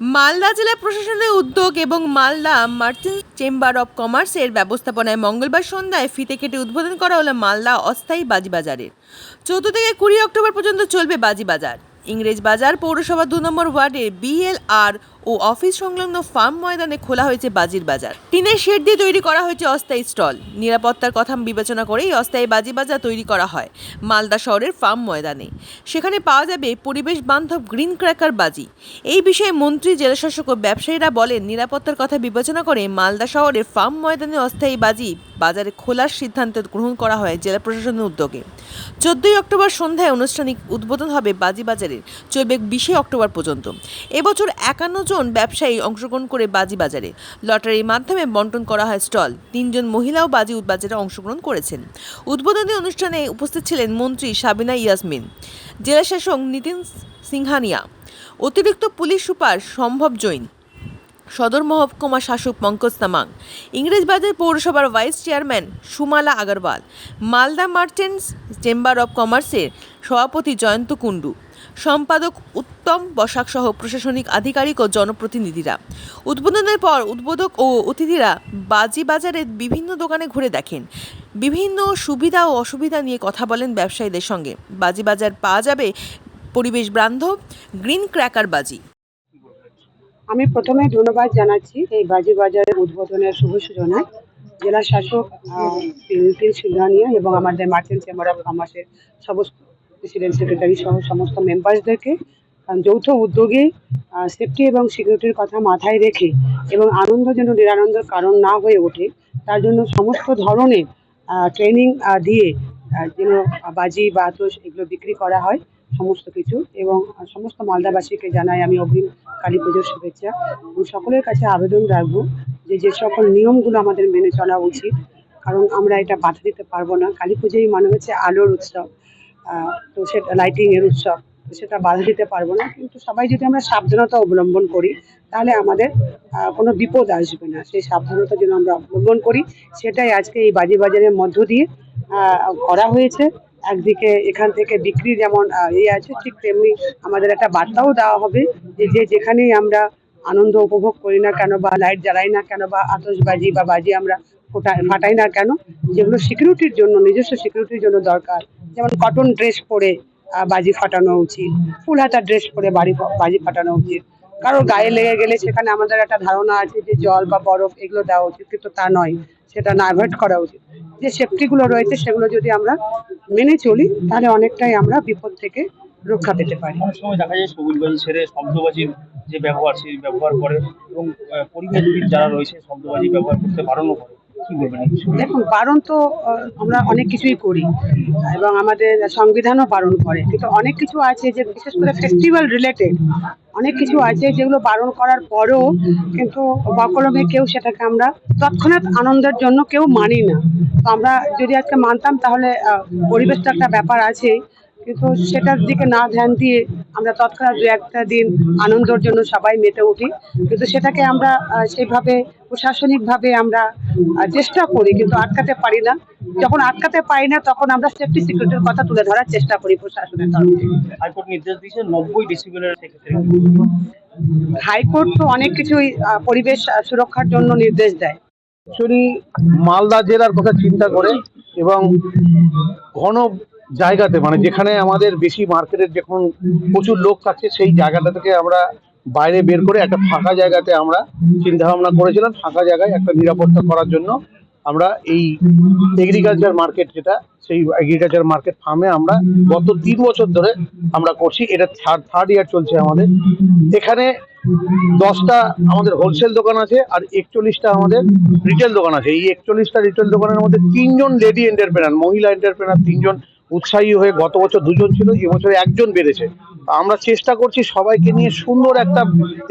মালদা জেলা প্রশাসনের উদ্যোগ এবং মালদা মার্চেন্ট চেম্বার অব কমার্সের ব্যবস্থাপনায় মঙ্গলবার সন্ধ্যায় ফিতে কেটে উদ্বোধন করা হলো মালদা অস্থায়ী বাজি বাজারের। চৌদ্দ থেকে কুড়ি অক্টোবর পর্যন্ত চলবে বাজি বাজার। ইংরেজ বাজার পৌরসভা দু নম্বর ওয়ার্ডে বিএলআর ও অফিস সংলগ্ন ফার্ম ময়দানে খোলা হয়েছে বাজির বাজার। টিনের শেড দিয়ে তৈরি করা হয়েছে অস্থায়ী স্টল। নিরাপত্তার কথা বিবেচনা করেই অস্থায়ী বাজি বাজার তৈরি করা হয় মালদা শহরের ফার্ম ময়দানে। সেখানে পাওয়া যাবে পরিবেশ বান্ধব গ্রিন ক্র্যাকার বাজি। এই বিষয়ে মন্ত্রী, জেলাশাসক ও ব্যবসায়ীরা বলেন, নিরাপত্তার কথা বিবেচনা করে মালদা শহরের ফার্ম ময়দানে অস্থায়ী বাজি বাজারে খোলার সিদ্ধান্ত গ্রহণ করা হয় জেলা প্রশাসনের উদ্যোগে। চোদ্দই অক্টোবর সন্ধ্যায় আনুষ্ঠানিক উদ্বোধন হবে বাজি বাজারের চলবে বিশে অক্টোবর পর্যন্ত। এবছর একান্ন জন ব্যবসায়ী অংশগ্রহণ করে বাজি বাজারে। লটারির মাধ্যমে বন্টন করা হয় স্টল। তিনজন মহিলাও বাজি বাজারে অংশগ্রহণ করেছেন। উদ্বোধনী অনুষ্ঠানে উপস্থিত ছিলেন মন্ত্রী সাবিনা ইয়াসমিন জেলাশাসক নিতিন সিংহানিয়া, অতিরিক্ত পুলিশ সুপার সম্ভব জৈন, সদর মহকুমা শাসক পঙ্কজ তামাং ইংরেজবাজার পৌরসভার vice chairman Sumala Agarwal, Malda merchants chamber of কমার্সের সভাপতি জয়ন্ত কুণ্ডু সম্পাদক উত্তম বসাক সহ প্রশাসনিক আধিকারিক ও জনপ্রতিনিধিরা। উদ্বোধনের পর উদ্বোধক ও অতিথিরা বাজি বাজারের বিভিন্ন দোকানে ঘুরে দেখেন। বিভিন্ন সুবিধা ও অসুবিধা নিয়ে কথা বলেন ব্যবসায়ীদের সঙ্গে। বাজি বাজার পাওয়া যাবে পরিবেশ বান্ধব, গ্রিন ক্র্যাকার বাজি। আমি প্রথমে ধন্যবাদ জানাচ্ছি এই বাজি বাজারের উদ্বোধনের শুভ সূচনায় জেলা শাসক নিতিন সিংহানিয়া এবং আমাদের মার্চেন্ট চেম্বার অফ কমার্সের সমস্ত প্রেসিডেন্ট সেক্রেটারি সহ সমস্ত মেম্বার্সদেরকে যৌথ উদ্যোগে সেফটি এবং সিকিউরিটির কথা মাথায় রেখে এবং আনন্দ যেন নিরানন্দের কারণ না হয়ে ওঠে, তার জন্য সমস্ত ধরনের ট্রেনিং দিয়ে যেন বাজি বা আতস এগুলো বিক্রি করা হয়, সমস্ত কিছু এবং সমস্ত মালদাবাসীকে জানাই আমি অগ্রিম কালী পুজোর শুভেচ্ছা এবং সকলের কাছে আবেদন রাখব যে যে সকল নিয়মগুলো আমাদের মেনে চলা উচিত, কারণ আমরা এটা বাধা দিতে পারব না। কালী পুজোই মানে হচ্ছে আলোর উৎসব। তো সেটা লাইটিং এর উৎসব সেটা বাধা দিতে পারব না। কিন্তু সবাই যদি আমরা সাবধানতা অবলম্বন করি, তাহলে আমাদের কোনো বিপদ আসবে না। সেই সাবধানতা যেন আমরা অবলম্বন করি, সেটাই আজকে এই বাজি বাজারের মধ্য দিয়ে করা হয়েছে। একদিকে এখান থেকে বিক্রি যেমন ইয়ে আছে, ঠিক তেমনি আমাদের একটা বার্তাও দেওয়া হবে যে যে যেখানেই আমরা আনন্দ উপভোগ করি না কেন বা লাইট জ্বালাই না কেন বা আতশবাজি বা বাজি আমরা ফোটা- ফাটাই না কেন, যেগুলো সিকিউরিটির জন্য, নিজস্ব সিকিউরিটির জন্য দরকার যেমন কটন ড্রেস পরে বাজি ফাটানো উচিত, ফুল হাতা ড্রেস পরে বাড়ি বাজি ফাটানো উচিত। কারোর গায়ে লেগে গেলে সেখানে আমাদের একটা ধারণা আছে যে জল বা বরফ এগুলো দেওয়া উচিত, কিন্তু তা নয়, সেটা না অ্যাভয়েড করা উচিত। যে সেফটিগুলো রয়েছে সেগুলো যদি আমরা মেনে চলি, তাহলে অনেকটাই আমরা বিপদ থেকে রক্ষা পেতে পারি। অনেক সময় দেখা যায় সবুজবাজি ছেড়ে শব্দবাজির যে ব্যবহার, সেই ব্যবহার করে এবং পরিবেশবিদ যারা রয়েছে, শব্দবাজি ব্যবহার করতে বারণও করে। দেখুন বারণ তো আমরা অনেক কিছুই করি এবং আমাদের সংবিধানও বারণ করে। কিন্তু অনেক কিছু আছে যে, বিশেষ করে ফেস্টিভ্যাল রিলেটেড অনেক কিছু আছে যেগুলো বারণ করার পরেও কিন্তু বকলমে কেউ সেটাকে আমরা তৎক্ষণাৎ আনন্দের জন্য কেউ মানি না। তো আমরা যদি আজকে মানতাম, তাহলে পরিবেশটা একটা ব্যাপার আছে কিন্তু সেটার দিকে না ধ্যান দিয়ে আমরা তৎক্ষণাৎ দু একটা দিন আনন্দের জন্য সবাই মেতে উঠি। কিন্তু সেটাকে আমরা সেইভাবে প্রশাসনিকভাবে আমরা চেষ্টা করি কিন্তু আটকাতে পারি না। যখন আটকাতে পারি না তখন আমরা সেফটি সিকিউরিটির কথা তুলে ধরার চেষ্টা করি প্রশাসনের তরফ থেকে। হাইকোর্ট নির্দেশ দিয়েছে নব্বই ডেসিবেলের সেক্ষেত্রে। হাইকোর্ট তো অনেক কিছুই পরিবেশ সুরক্ষার জন্য নির্দেশ দেয়। শুনি মালদা জেলার কথা চিন্তা করে এবং ঘন জায়গাতে মানে যেখানে আমাদের বেশি মার্কেটের যখন প্রচুর লোক থাকছে, সেই জায়গাটা থেকে আমরা বাইরে বের করে একটা ফাঁকা জায়গাতে আমরা চিন্তা ভাবনা করেছিলাম, ফাঁকা জায়গায় একটা নিরাপত্তা করার জন্য আমরা এই এগ্রিকালচার মার্কেট যেটা, সেই এগ্রিকালচার মার্কেট ফার্মে আমরা গত তিন বছর ধরে আমরা করছি, এটা থার্ড থার্ড ইয়ার চলছে আমাদের। এখানে দশটা আমাদের হোলসেল দোকান আছে আর একচল্লিশটা আমাদের রিটেল দোকান আছে। এই একচল্লিশটা রিটেল দোকানের মধ্যে তিনজন লেডি এন্টারপ্রেনার মহিলা এন্টারপ্রেনার তিনজন উৎসাহী হয়ে গত বছর দুজন ছিল এবছরে একজন বেড়েছে। আমরা চেষ্টা করছি সবাইকে নিয়ে সুন্দর একটা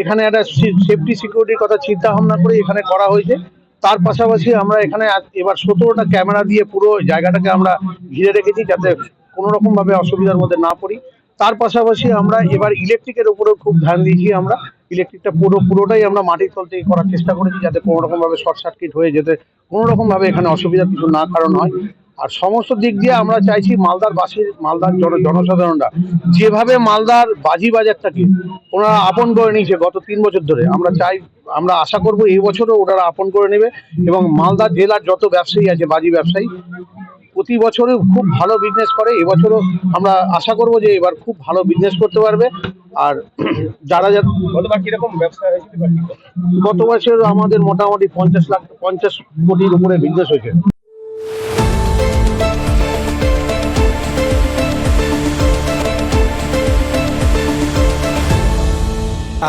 এখানে একটা সেফটি সিকিউরিটির কথা চিন্তা ভাবনা করে এখানে করা হয়েছে। তার পাশাপাশি আমরা এখানে এবার সতেরোটা ক্যামেরা দিয়ে পুরো জায়গাটাকে আমরা ঘিরে রেখেছি যাতে কোনো রকম ভাবে অসুবিধার মধ্যে না পড়ি। তার পাশাপাশি আমরা এবার ইলেকট্রিকের উপরেও খুব ধ্যান দিয়েছি আমরা। ইলেকট্রিকটা পুরো পুরোটাই আমরা মাটির তল থেকে করার চেষ্টা করেছি যাতে কোনো রকম ভাবে শর্ট সার্কিট হয়ে যেতে, কোনো রকম ভাবে এখানে অসুবিধা কিছু না কারণ হয়। আর সমস্ত দিক দিয়ে আমরা চাইছি মালদার বাসীর মালদার জন জনসাধারণরা যেভাবে মালদার বাজি বাজারটাকে ওনারা আপন করে নিয়েছে গত তিন বছর ধরে আমরা চাই আমরা আশা করব এই বছরও ওনারা আপন করে নেবে এবং মালদা জেলার যত ব্যবসায়ী আছে বাজি ব্যবসায়ী প্রতি বছরে খুব ভালো বিজনেস করে এবছরও আমরা আশা করব যে এবার খুব ভালো বিজনেস করতে পারবে। আর যারা যারা গতবার কীরকম ব্যবসা হয়েছিল? গত বছর আমাদের মোটামুটি পঞ্চাশ লাখ পঞ্চাশ কোটির উপরে বিজনেস হয়েছে।